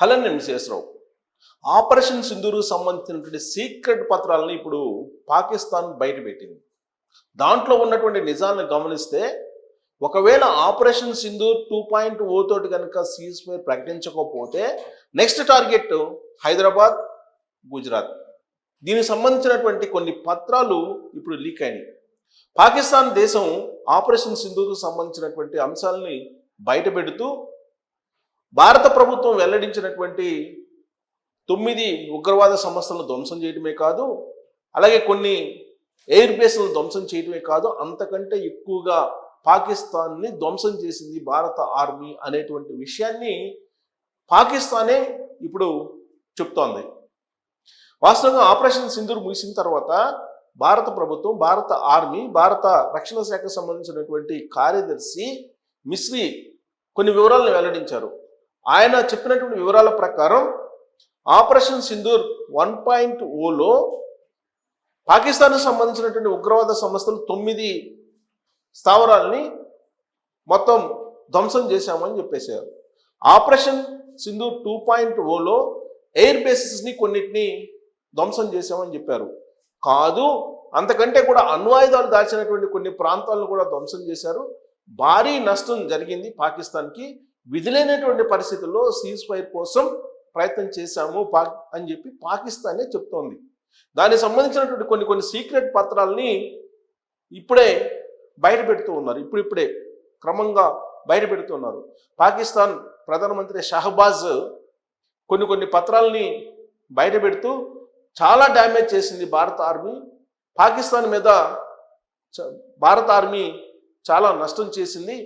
Hello నేను Sesha Rao operation సింధూరుకు సంబంధించినటువంటి సీక్రెట్ పత్రాలను ఇప్పుడు పాకిస్తాన్ బయటపెట్టింది దాంట్లో ఉన్నటువంటి నిజాలను గమనిస్తే ఒకవేళ operation Sindoor two point O తోటి కనుక సీజ్ ఫైర్ ప్రకటించకపోతే నెక్స్ట్ టార్గెట్ హైదరాబాద్ గుజరాత్. దీనికి సంబంధించినటువంటి కొన్ని పత్రాలు ఇప్పుడు లీక్ అయినాయి. పాకిస్తాన్ దేశం ఆపరేషన్ సింధూర్కు సంబంధించినటువంటి అంశాలని బయటపెడుతూ భారత ప్రభుత్వం వెల్లడించినటువంటి తొమ్మిది ఉగ్రవాద సంస్థలను ధ్వంసం చేయడమే కాదు అలాగే కొన్ని ఎయిర్ బేస్లను ధ్వంసం చేయడమే కాదు అంతకంటే ఎక్కువగా పాకిస్తాన్ని ధ్వంసం చేసింది భారత ఆర్మీ అనేటువంటి విషయాన్ని పాకిస్తానే ఇప్పుడు చెప్తోంది. వాస్తవంగా ఆపరేషన్ సింధూర్ ముగిసిన తర్వాత భారత ప్రభుత్వం భారత ఆర్మీ భారత రక్షణ శాఖకు సంబంధించినటువంటి కార్యదర్శి మిశ్రీ కొన్ని వివరాలను వెల్లడించారు. ఆయన చెప్పినటువంటి వివరాల ప్రకారం ఆపరేషన్ సింధూర్ వన్ పాయింట్ ఓలో పాకిస్తాన్కు సంబంధించినటువంటి ఉగ్రవాద సంస్థలు తొమ్మిది స్థావరాలని మొత్తం ధ్వంసం చేశామని చెప్పేశారు. ఆపరేషన్ సింధూర్ టూ పాయింట్ ఓలో ఎయిర్ బేసెస్ని కొన్నిటిని ధ్వంసం చేశామని చెప్పారు. కాదు అంతకంటే కూడా అణ్వాయుధాలు దాచినటువంటి కొన్ని ప్రాంతాలను కూడా ధ్వంసం చేశారు. భారీ నష్టం జరిగింది పాకిస్తాన్కి. విధులైనటువంటి పరిస్థితుల్లో సీజ్ ఫైర్ కోసం ప్రయత్నం చేశాము పా అని చెప్పి పాకిస్తానే చెప్తోంది. దానికి సంబంధించినటువంటి కొన్ని కొన్ని సీక్రెట్ పత్రాలని ఇప్పుడే బయట పెడుతూ ఉన్నారు. ఇప్పుడిప్పుడే క్రమంగా బయట పెడుతున్నారు పాకిస్తాన్ ప్రధానమంత్రి షహబాజ్ కొన్ని కొన్ని పత్రాలని బయట పెడుతూ చాలా డ్యామేజ్ చేసింది భారత ఆర్మీ పాకిస్తాన్ మీద భారత ఆర్మీ చాలా నష్టం చేసింది.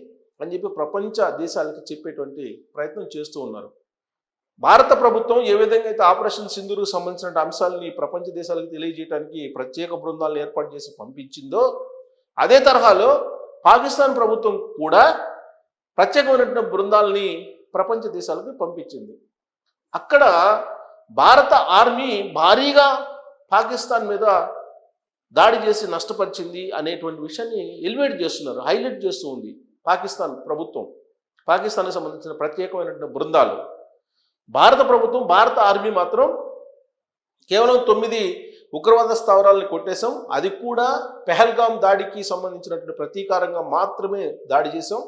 అని చెప్పి ప్రపంచ దేశాలకి చెప్పేటువంటి ప్రయత్నం చేస్తూ ఉన్నారు. భారత ప్రభుత్వం ఏ విధంగా అయితే ఆపరేషన్ సింధూరుకు సంబంధించిన అంశాలని ప్రపంచ దేశాలకు తెలియజేయడానికి ప్రత్యేక బృందాలను ఏర్పాటు చేసి పంపించిందో అదే తరహాలో పాకిస్తాన్ ప్రభుత్వం కూడా ప్రత్యేకమైనటువంటి బృందాలని ప్రపంచ దేశాలకు పంపించింది. అక్కడ భారత ఆర్మీ భారీగా పాకిస్తాన్ మీద దాడి చేసి నష్టపరిచింది అనేటువంటి విషయాన్ని ఎలివేట్ చేస్తున్నారు హైలైట్ చేస్తూ ఉంది. పాకిస్తాన్ ప్రభుత్వం పాకిస్తాన్కి సంబంధించిన ప్రత్యేకమైనటువంటి బృందాలు. భారత ప్రభుత్వం భారత ఆర్మీ మాత్రం కేవలం తొమ్మిది ఉగ్రవాద స్థావరాలను కొట్టేశాం. అది కూడా పెహల్గాం దాడికి సంబంధించినటువంటి ప్రతీకారంగా మాత్రమే దాడి చేశాం.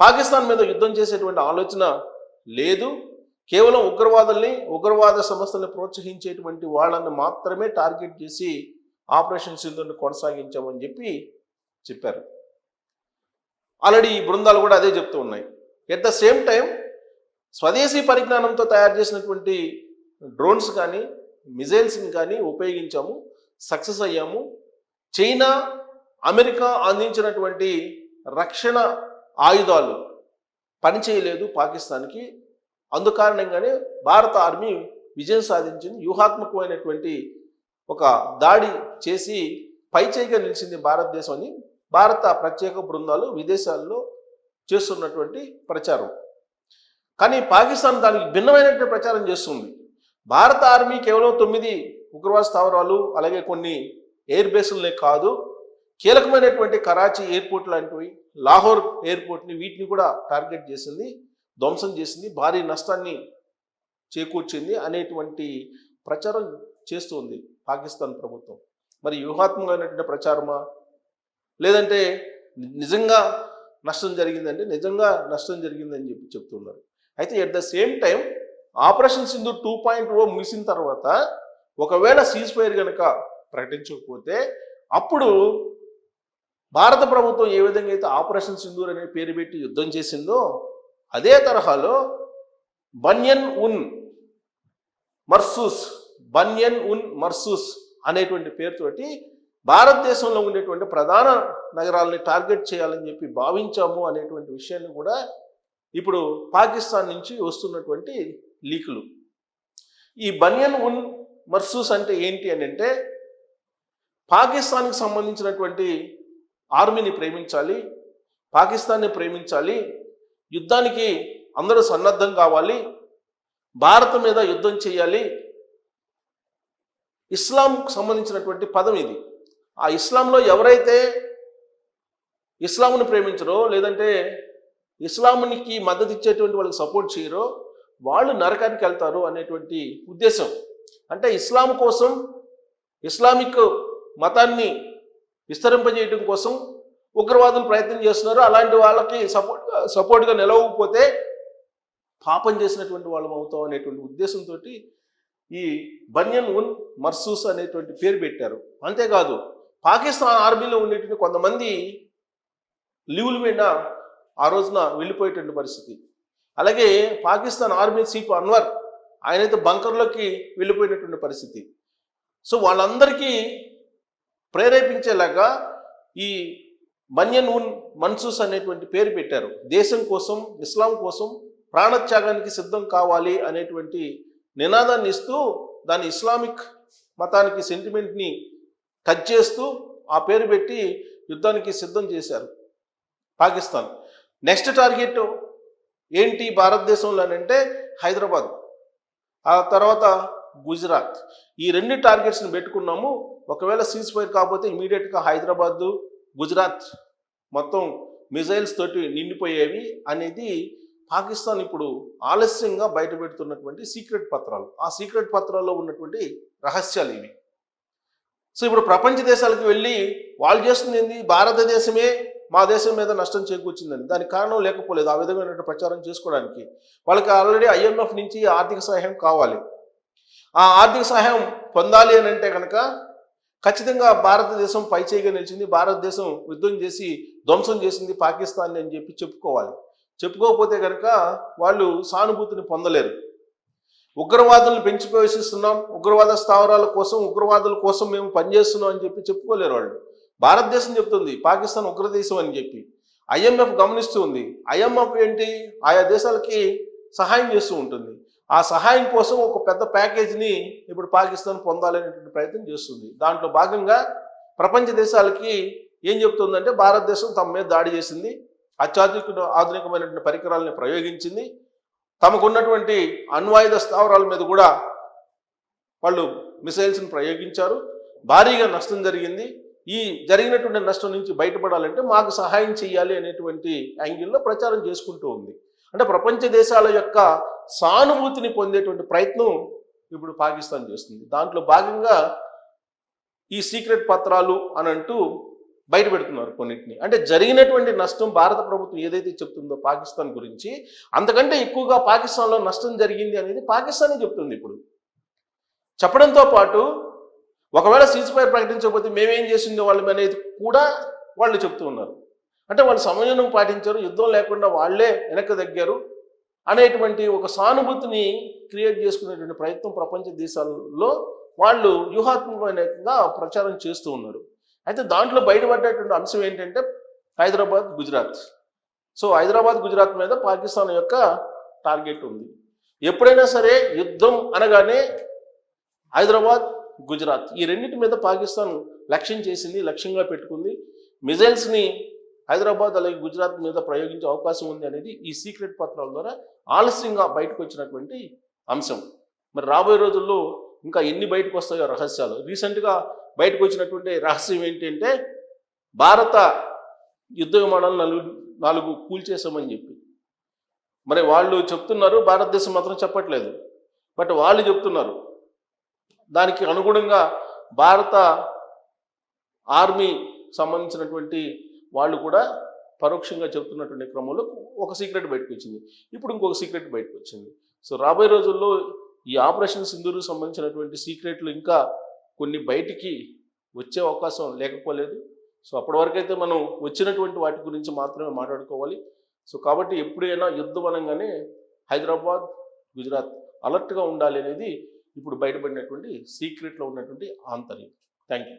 పాకిస్తాన్ మీద యుద్ధం చేసేటువంటి ఆలోచన లేదు. కేవలం ఉగ్రవాదుల్ని ఉగ్రవాద సంస్థల్ని ప్రోత్సహించేటువంటి వాళ్ళని మాత్రమే టార్గెట్ చేసి ఆపరేషన్ సింధుని కొనసాగించామని చెప్పి చెప్పారు. ఆల్రెడీ ఈ బృందాలు కూడా అదే చెప్తూ ఉన్నాయి. ఎట్ ద సేమ్ టైం స్వదేశీ పరిజ్ఞానంతో తయారు చేసినటువంటి డ్రోన్స్ కానీ మిజైల్స్ని కానీ ఉపయోగించాము సక్సెస్ అయ్యాము. చైనా అమెరికా అందించినటువంటి రక్షణ ఆయుధాలు పనిచేయలేదు పాకిస్తాన్కి. అందుకారణంగానే భారత ఆర్మీ విజయం సాధించింది. వ్యూహాత్మకమైనటువంటి ఒక దాడి చేసి పైచేయిగా నిలిచింది భారతదేశం అని భారత ప్రత్యేక బృందాలు విదేశాల్లో చేస్తున్నటువంటి ప్రచారం. కానీ పాకిస్తాన్ దానికి భిన్నమైనటువంటి ప్రచారం చేస్తుంది. భారత ఆర్మీ కేవలం తొమ్మిది ఉగ్రవాద స్థావరాలు అలాగే కొన్ని ఎయిర్ బేసులనే కాదు కీలకమైనటువంటి కరాచీ ఎయిర్పోర్ట్ లాంటివి లాహోర్ ఎయిర్పోర్ట్ని వీటిని కూడా టార్గెట్ చేసింది ధ్వంసం చేసింది భారీ నష్టాన్ని చేకూర్చింది అనేటువంటి ప్రచారం చేస్తుంది పాకిస్తాన్ ప్రభుత్వం. మరి వ్యూహాత్మకమైనటువంటి ప్రచారమా? లేదంటే నిజంగా నష్టం జరిగిందంటే నిజంగా నష్టం జరిగిందని చెప్పి చెప్తున్నారు. అయితే at the same time operation Sindhu two point O ముగిసిన తర్వాత ఒకవేళ సీజ్ ఫైర్ కనుక ప్రకటించకపోతే అప్పుడు భారత ప్రభుత్వం ఏ విధంగా అయితే ఆపరేషన్ సింధూర్ అనే పేరు పెట్టి యుద్ధం చేసిందో అదే తరహాలో బన్యన్ ఉన్ మర్సూస్ బన్యన్ ఉన్ మర్సూస్ అనేటువంటి పేరుతోటి భారతదేశంలో ఉండేటువంటి ప్రధాన నగరాలని టార్గెట్ చేయాలని చెప్పి భావించాము అనేటువంటి విషయాన్ని కూడా ఇప్పుడు పాకిస్తాన్ నుంచి వస్తున్నటువంటి లీకులు. ఈ బనియన్ ఉన్ మర్సూస్ అంటే ఏంటి అని అంటే పాకిస్తాన్కి సంబంధించినటువంటి ఆర్మీని ప్రేమించాలి పాకిస్తాన్ని ప్రేమించాలి యుద్ధానికి అందరూ సన్నద్ధం కావాలి భారత్ మీద యుద్ధం చేయాలి ఇస్లాంకు సంబంధించినటువంటి పదం ఇది. ఆ ఇస్లాంలో ఎవరైతే ఇస్లాంను ప్రేమించరో లేదంటే ఇస్లాంకి మద్దతు ఇచ్చేటువంటి వాళ్ళకి సపోర్ట్ చేయరో వాళ్ళు నరకానికి వెళ్తారు అనేటువంటి ఉద్దేశం. అంటే ఇస్లాం కోసం ఇస్లామిక్ మతాన్ని విస్తరింపజేయడం కోసం ఉగ్రవాదులు ప్రయత్నం చేస్తున్నారు. అలాంటి వాళ్ళకి సపోర్ట్ సపోర్ట్గా నిలవకపోతే పాపం చేసినటువంటి వాళ్ళం అవుతాం అనేటువంటి ఉద్దేశంతో ఈ బన్యన్ ఉన్ మర్సూస్ అనేటువంటి పేరు పెట్టారు. అంతేకాదు పాకిస్తాన్ ఆర్మీలో ఉండేటువంటి కొంతమంది లీవుల మీద ఆ రోజున వెళ్ళిపోయేటువంటి పరిస్థితి. అలాగే పాకిస్తాన్ ఆర్మీ చీఫ్ అన్వర్ ఆయనైతే బంకర్లోకి వెళ్ళిపోయినటువంటి పరిస్థితి. సో వాళ్ళందరికీ ప్రేరేపించేలాగా ఈ మన్యన్ ఉన్ మన్సూస్ అనేటువంటి పేరు పెట్టారు. దేశం కోసం ఇస్లాం కోసం ప్రాణత్యాగానికి సిద్ధం కావాలి అనేటువంటి నినాదాన్ని ఇస్తూ దాని ఇస్లామిక్ మతానికి సెంటిమెంట్ని కట్ చేస్తూ ఆ పేరు పెట్టి యుద్ధానికి సిద్ధం చేశారు పాకిస్తాన్. నెక్స్ట్ టార్గెట్ ఏంటి భారతదేశంలో అంటే హైదరాబాద్. ఆ తర్వాత గుజరాత్. ఈ రెండు టార్గెట్స్ని పెట్టుకున్నాము. ఒకవేళ సీజ్ ఫైర్ కాకపోతే ఇమీడియట్గా హైదరాబాద్ గుజరాత్ మొత్తం మిజైల్స్ తోటి నిండిపోయేవి అనేది పాకిస్తాన్ ఇప్పుడు ఆలస్యంగా బయటపెడుతున్నటువంటి సీక్రెట్ పత్రాలు. ఆ సీక్రెట్ పత్రాల్లో ఉన్నటువంటి రహస్యాలు ఇవి. సో ఇప్పుడు ప్రపంచ దేశాలకు వెళ్ళి వాళ్ళు చేస్తుంది ఏంది? భారతదేశమే మా దేశం మీద నష్టం చేకూర్చిందని. దానికి కారణం లేకపోలేదు. ఆ విధమైన ప్రచారం చేసుకోవడానికి. వాళ్ళకి ఆల్రెడీ ఐఎంఎఫ్ నుంచి ఆర్థిక సహాయం కావాలి. ఆ ఆర్థిక సహాయం పొందాలి అని అంటే కనుక ఖచ్చితంగా భారతదేశం పైచేయిగా నిలిచింది. భారతదేశం యుద్ధం చేసి ధ్వంసం చేసింది పాకిస్తాన్ అని చెప్పి చెప్పుకోవాలి. చెప్పుకోకపోతే కనుక వాళ్ళు సానుభూతిని పొందలేరు. ఉగ్రవాదులను పెంచి ప్రవేశిస్తున్నాం. ఉగ్రవాద స్థావరాల కోసం ఉగ్రవాదుల కోసం మేము పనిచేస్తున్నాం అని చెప్పి చెప్పుకోలేరు వాళ్ళు. భారతదేశం చెప్తుంది పాకిస్తాన్ ఉగ్రదేశం అని చెప్పి. ఐఎంఎఫ్ గమనిస్తూ ఉంది. ఐఎంఎఫ్ ఏంటి? ఆయా దేశాలకి సహాయం చేస్తూ ఉంటుంది. ఆ సహాయం కోసం ఒక పెద్ద ప్యాకేజీని ఇప్పుడు పాకిస్తాన్ పొందాలనేటువంటి ప్రయత్నం చేస్తుంది. దాంట్లో భాగంగా ప్రపంచ దేశాలకి ఏం చెప్తుందంటే భారతదేశం తమ మీద దాడి చేసింది. అత్యాధునిక ఆధునికమైనటువంటి పరికరాలను ప్రయోగించింది. తమకున్నటువంటి అణ్వాయుధ స్థావరాల మీద కూడా వాళ్ళు మిసైల్స్ని ప్రయోగించారు. భారీగా నష్టం జరిగింది. ఈ జరిగినటువంటి నష్టం నుంచి బయటపడాలంటే మాకు సహాయం చేయాలి అనేటువంటి యాంగిల్లో ప్రచారం చేసుకుంటూ ఉంది. అంటే ప్రపంచ దేశాల యొక్క సానుభూతిని పొందేటువంటి ప్రయత్నం ఇప్పుడు పాకిస్తాన్ చేస్తుంది. దాంట్లో భాగంగా ఈ సీక్రెట్ పత్రాలు అని అంటూ బయట పెడుతున్నారు కొన్నిటిని. అంటే జరిగినటువంటి నష్టం భారత ప్రభుత్వం ఏదైతే చెప్తుందో పాకిస్తాన్ గురించి అంతకంటే ఎక్కువగా పాకిస్తాన్లో నష్టం జరిగింది అనేది పాకిస్తానే చెప్తుంది ఇప్పుడు. చెప్పడంతో పాటు ఒకవేళ సీజ్ ఫైర్ ప్రకటించకపోతే మేమేం చేసింది వాళ్ళం అనేది కూడా వాళ్ళు చెప్తూ ఉన్నారు. అంటే వాళ్ళు సమన్వయం పాటించారు యుద్ధం లేకుండా వాళ్ళే వెనక్కి తగ్గారు అనేటువంటి ఒక సానుభూతిని క్రియేట్ చేసుకునేటువంటి ప్రయత్నం ప్రపంచ దేశాల్లో వాళ్ళు వ్యూహాత్మకంగా ప్రచారం చేస్తూ ఉన్నారు. అయితే దాంట్లో బయటపడ్డటువంటి అంశం ఏంటంటే హైదరాబాద్ గుజరాత్. సో హైదరాబాద్ గుజరాత్ మీద పాకిస్తాన్ యొక్క టార్గెట్ ఉంది. ఎప్పుడైనా సరే యుద్ధం అనగానే హైదరాబాద్ గుజరాత్ ఈ రెండింటి మీద పాకిస్తాన్ లక్ష్యం చేసింది లక్ష్యంగా పెట్టుకుంది. మిజైల్స్ని హైదరాబాద్ అలాగే గుజరాత్ మీద ప్రయోగించే అవకాశం ఉంది అనేది ఈ సీక్రెట్ పత్రాల ద్వారా ఆలస్యంగా బయటకు వచ్చినటువంటి అంశం. మరి రాబోయే రోజుల్లో ఇంకా ఎన్ని బయటకు వస్తాయో రహస్యాలు. రీసెంట్గా బయటకు వచ్చినటువంటి రహస్యం ఏంటంటే భారత యుద్ధ విమానాలు నలుగు నాలుగు కూల్చేసామని చెప్పి. మరి వాళ్ళు చెప్తున్నారు భారతదేశం మాత్రం చెప్పట్లేదు. బట్ వాళ్ళు చెప్తున్నారు దానికి అనుగుణంగా భారత ఆర్మీ సంబంధించినటువంటి వాళ్ళు కూడా పరోక్షంగా చెప్తున్నటువంటి క్రమంలో ఒక సీక్రెట్ బయటకు వచ్చింది. ఇప్పుడు ఇంకొక సీక్రెట్ బయటకు వచ్చింది. సో రాబోయే రోజుల్లో ఈ ఆపరేషన్ సింధూరు సంబంధించినటువంటి సీక్రెట్లు ఇంకా కొన్ని బయటికి వచ్చే అవకాశం లేకపోలేదు. సో అప్పటి వరకు అయితే మనం వచ్చినటువంటి వాటి గురించి మాత్రమే మాట్లాడుకోవాలి. సో కాబట్టి ఎప్పుడైనా యుద్ధం అనగానే హైదరాబాద్ గుజరాత్ అలర్ట్గా ఉండాలి అనేది ఇప్పుడు బయటపడినటువంటి సీక్రెట్లో ఉన్నటువంటి ఆంతర్యం. Thank you